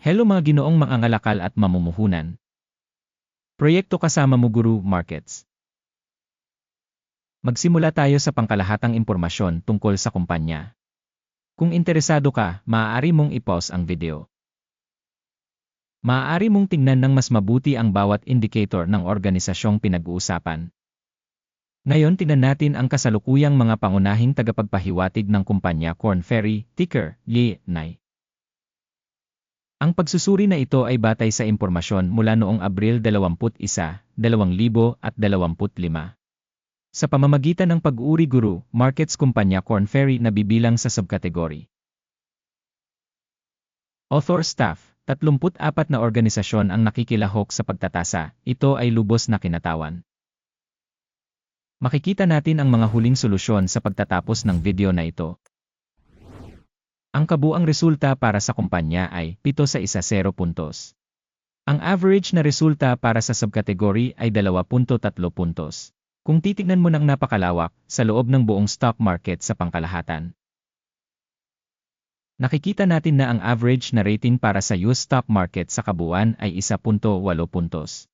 Hello mga ginoong mangangalakal at mamumuhunan. Proyekto kasama Muguru Markets. Magsimula tayo sa pangkalahatang impormasyon tungkol sa kumpanya. Kung interesado ka, maaari mong i-pause ang video. Maaari mong tingnan ng mas mabuti ang bawat indicator ng organisasyong pinag-uusapan. Ngayon tingnan natin ang kasalukuyang mga pangunahing tagapagpahiwatig ng kumpanya Corn Ferry, ticker, YNAI. Ang pagsusuri na ito ay batay sa impormasyon mula noong Abril 21, 2025. Sa pamamagitan ng pag-uri guru, markets kumpanya Corn Ferry na bibilang sa subkategory. Author staff, 34 na organisasyon ang nakikilahok sa pagtatasa, ito ay lubos na kinatawan. Makikita natin ang mga huling solusyon sa pagtatapos ng video na ito. Ang kabuang resulta para sa kumpanya ay 7 sa 1 0 puntos. Ang average na resulta para sa subkategory ay 2.3 puntos. Kung titignan mo ng napakalawak sa loob ng buong stock market sa pangkalahatan. Nakikita natin na ang average na rating para sa US stock market sa kabuuan ay 1.8 puntos.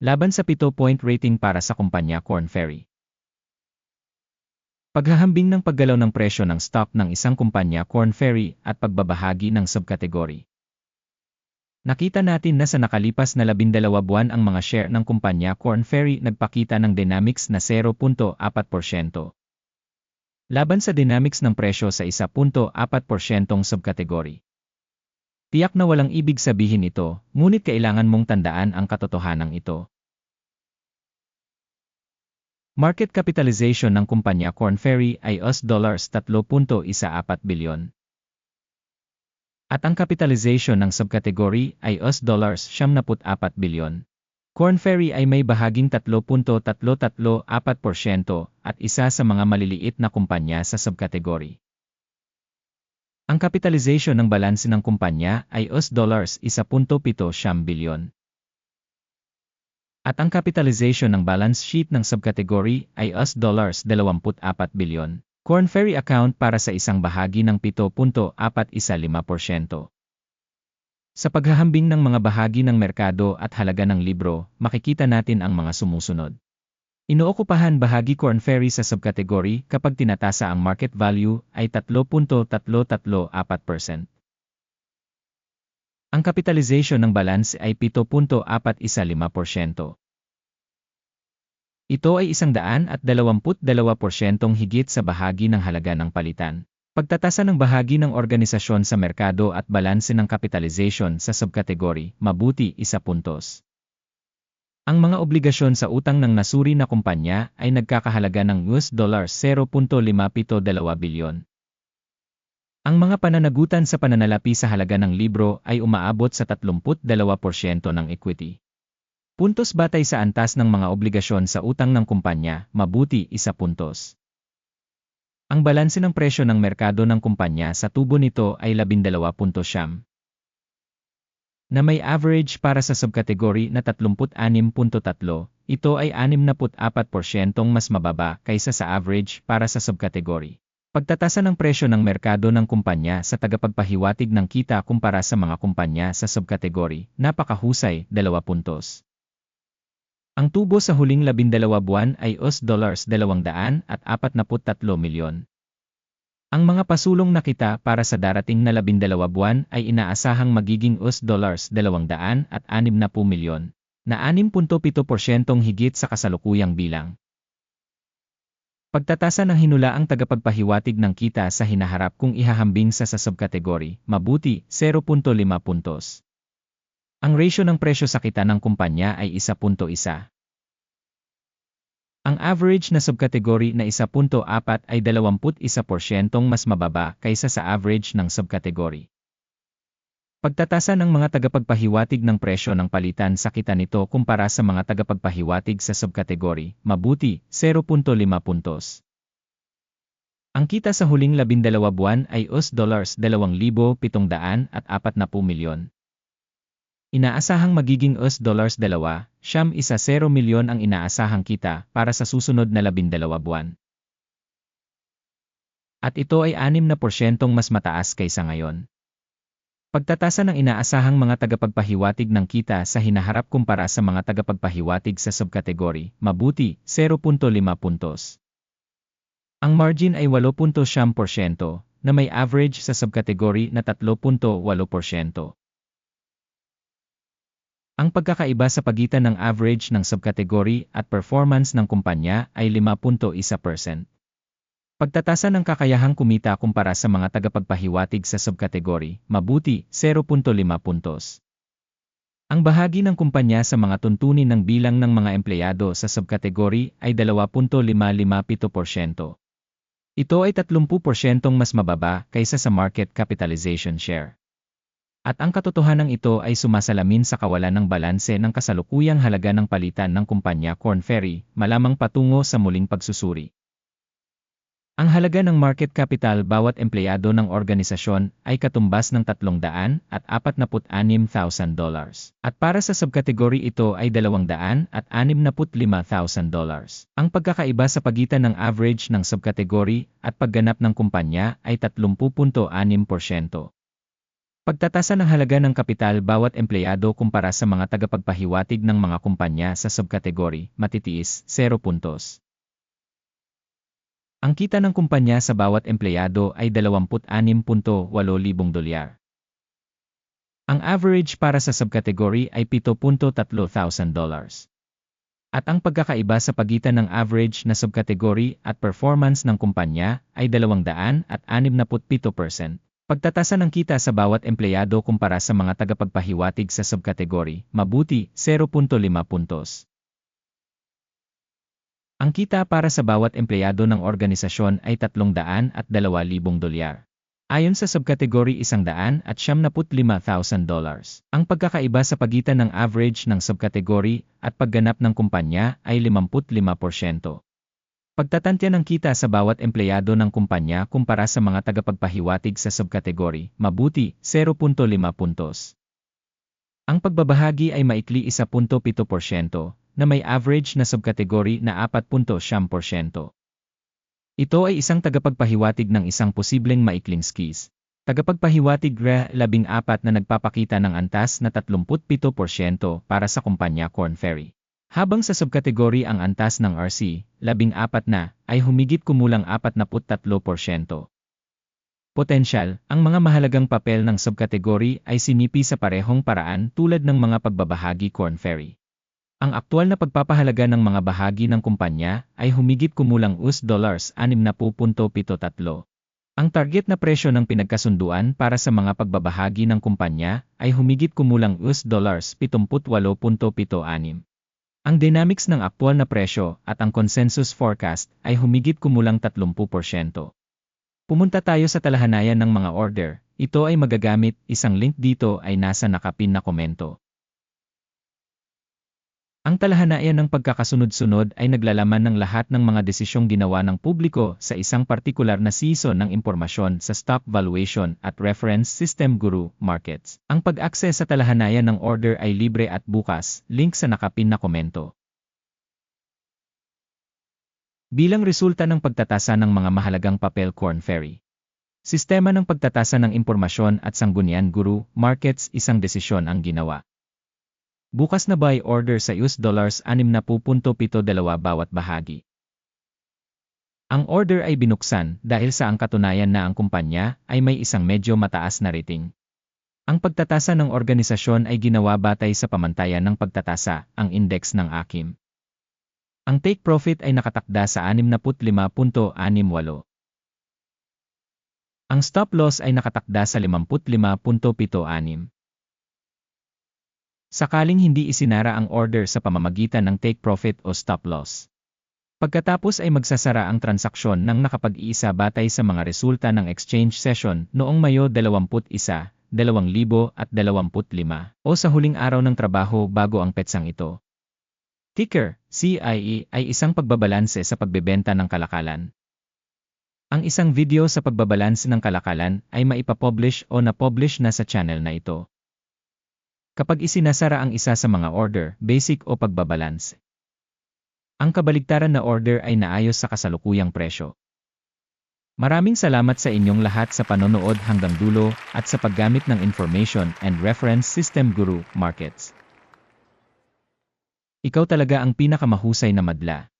Laban sa 7-point rating para sa kumpanya Corn Ferry. Paghahambing ng paggalaw ng presyo ng stock ng isang kumpanya Corn Ferry at pagbabahagi ng subkategory. Nakita natin na sa nakalipas na 12 buwan ang mga share ng kumpanya Corn Ferry nagpakita ng dynamics na 0.4%. Laban sa dynamics ng presyo sa 1.4% subkategory. Tiyak na walang ibig sabihin ito, ngunit kailangan mong tandaan ang katotohanan ito. Market capitalization ng kumpanya Corn Ferry ay US dollars 3.14 bilyon. At ang capitalization ng subkategory ay US dollars 74 bilyon. Corn Ferry ay may bahaging 3.334% at isa sa mga maliliit na kumpanya sa subkategory. Ang capitalization ng balanse ng kumpanya ay US dollars 1.7 bilyon. At ang capitalization ng balance sheet ng subcategory ay US dollars 24 bilyon. Corn Ferry account para sa isang bahagi ng 7.415%. Sa paghahambing ng mga bahagi ng merkado at halaga ng libro, makikita natin ang mga sumusunod. Inookupahan bahagi Corn Ferry sa subcategory kapag tinatasa ang market value ay 3.334%. Ang capitalization ng balance ay 7.415%. Ito ay 122% higit sa bahagi ng halaga ng palitan. Pagtatasa ng bahagi ng organisasyon sa merkado at balanse ng capitalization sa subkategory, mabuti isa puntos. Ang mga obligasyon sa utang ng nasuri na kumpanya ay nagkakahalaga ng US dollars 0.572 bilyon. Ang mga pananagutan sa pananalapi sa halaga ng libro ay umaabot sa 32% ng equity. Puntos batay sa antas ng mga obligasyon sa utang ng kumpanya, mabuti isa puntos. Ang balanse ng presyo ng merkado ng kumpanya sa tubo nito ay 12.7 na may average para sa subkategory na 36.3, ito ay 64% mas mababa kaysa sa average para sa subkategory. Pagtatasa ng presyo ng merkado ng kumpanya sa tagapagpahiwatig ng kita kumpara sa mga kumpanya sa subkategory, napakahusay, 2 puntos. Ang tubo sa huling 12 buwan ay US dollars 200 at 43 milyon. Ang mga pasulong na kita para sa darating na 12 buwan ay inaasahang magiging US dollars 200 at 60 milyon, na 6.7% higit sa kasalukuyang bilang. Pagtatasa ng hinulaang tagapagpahiwatig ng kita sa hinaharap kung ihahambing sa sa subkategory, mabuti, 0.5 puntos. Ang ratio ng presyo sa kita ng kumpanya ay 1.1. Ang average na subkategory na 1.4 ay 21% mas mababa kaysa sa average ng subkategory. Pagtatasa ng mga tagapagpahiwatig ng presyo ng palitan sa kita nito kumpara sa mga tagapagpahiwatig sa subkategory, mabuti, 0.5 puntos. Ang kita sa huling 12 buwan ay US dollars 2,740 milyon. Inaasahang magiging US dollars 2, siyam isa 0 milyon ang inaasahang kita para sa susunod na 12 buwan. At ito ay 6% mas mataas kaysa ngayon. Pagtatasa ng inaasahang mga tagapagpahiwatig ng kita sa hinaharap kumpara sa mga tagapagpahiwatig sa subkategory, mabuti, 0.5 puntos. Ang margin ay 8.7%, na may average sa subkategory na 3.8%. Ang pagkakaiba sa pagitan ng average ng subkategory at performance ng kumpanya ay 5.1%. Pagtatasa ng kakayahang kumita kumpara sa mga tagapagpahiwatig sa subkategory, mabuti, 0.5 puntos. Ang bahagi ng kumpanya sa mga tuntunin ng bilang ng mga empleyado sa subkategory ay 2.557%. Ito ay 30% mas mababa kaysa sa market capitalization share. At ang katotohanan ito ay sumasalamin sa kawalan ng balanse ng kasalukuyang halaga ng palitan ng kumpanya Corn Ferry, malamang patungo sa muling pagsusuri. Ang halaga ng market capital bawat empleyado ng organisasyon ay katumbas ng 300 at 46,000 dollars. At para sa subkategory ito ay 200 at 65,000 dollars. Ang pagkakaiba sa pagitan ng average ng subkategory at pagganap ng kumpanya ay 30.6%. Pagtatasa ng halaga ng kapital bawat empleyado kumpara sa mga tagapagpahiwatig ng mga kumpanya sa subkategory, matitiis, 0 puntos. Ang kita ng kumpanya sa bawat empleyado ay 26.8,000 dolyar. Ang average para sa subkategory ay 7.3 thousand dollars. At ang pagkakaiba sa pagitan ng average na subkategory at performance ng kumpanya ay 267%. Pagtatasa ng kita sa bawat empleyado kumpara sa mga tagapagpahiwatig sa subkategory, mabuti, 0.5 puntos. Ang kita para sa bawat empleyado ng organisasyon ay 300 at 2,000 dolyar. Ayon sa subkategory 100 at 75,000 dollars. Ang pagkakaiba sa pagitan ng average ng subkategory at pagganap ng kumpanya ay 55%. Pagtatantya ng kita sa bawat empleyado ng kumpanya kumpara sa mga tagapagpahiwatig sa subkategory, mabuti, 0.5 puntos. Ang pagbabahagi ay maikli 1.7%, na may average na subkategory na 4.7%. Ito ay isang tagapagpahiwatig ng isang posibleng maikling skis. Tagapagpahiwatig RE 14 na nagpapakita ng antas na 37% para sa kumpanya Corn Ferry. Habang sa subkategory ang antas ng RC, 14 na, ay humigit kumulang 43%. Potensyal, ang mga mahalagang papel ng subkategory ay sinipi sa parehong paraan tulad ng mga pagbabahagi Corn Ferry. Ang aktual na pagpapahalaga ng mga bahagi ng kumpanya ay humigit kumulang US dollars 60.73. Ang target na presyo ng pinagkasunduan para sa mga pagbabahagi ng kumpanya ay humigit kumulang US dollars 78.76. Ang dynamics ng aktual na presyo at ang consensus forecast ay humigit kumulang 30%. Pumunta tayo sa talahanayan ng mga order. Ito ay magagamit, isang link dito ay nasa nakapin na komento. Ang talahanayan ng pagkakasunod-sunod ay naglalaman ng lahat ng mga desisyong ginawa ng publiko sa isang partikular na season ng impormasyon sa Stock Valuation at Reference System Guru Markets. Ang pag-access sa talahanayan ng order ay libre at bukas, link sa nakapin na komento. Bilang resulta ng pagtatasa ng mga mahalagang papel Corn Ferry. Sistema ng pagtatasa ng impormasyon at sanggunian Guru Markets isang desisyon ang ginawa. Bukas na buy order sa US dollars 6.72 bawat bahagi. Ang order ay binuksan dahil sa ang katunayan na ang kumpanya ay may isang medyo mataas na rating. Ang pagtatasa ng organisasyon ay ginawa batay sa pamantayan ng pagtatasa, ang index ng AKIM. Ang take profit ay nakatakda sa 65.68. Ang stop loss ay nakatakda sa 55.76. Sakaling hindi isinara ang order sa pamamagitan ng take profit o stop loss. Pagkatapos ay magsasara ang transaksyon ng nakapag-iisa batay sa mga resulta ng exchange session noong Mayo 21, 2025 o sa huling araw ng trabaho bago ang petsang ito. Ticker, CIE ay isang pagbabalanse sa pagbebenta ng kalakalan. Ang isang video sa pagbabalanse ng kalakalan ay maipapublish o na-publish na sa channel na ito. Kapag isinasara ang isa sa mga order, basic o pagbabalance. Ang kabaligtaran na order ay naayos sa kasalukuyang presyo. Maraming salamat sa inyong lahat sa panonood hanggang dulo at sa paggamit ng Information and Reference System Guru Markets. Ikaw talaga ang pinakamahusay na madla.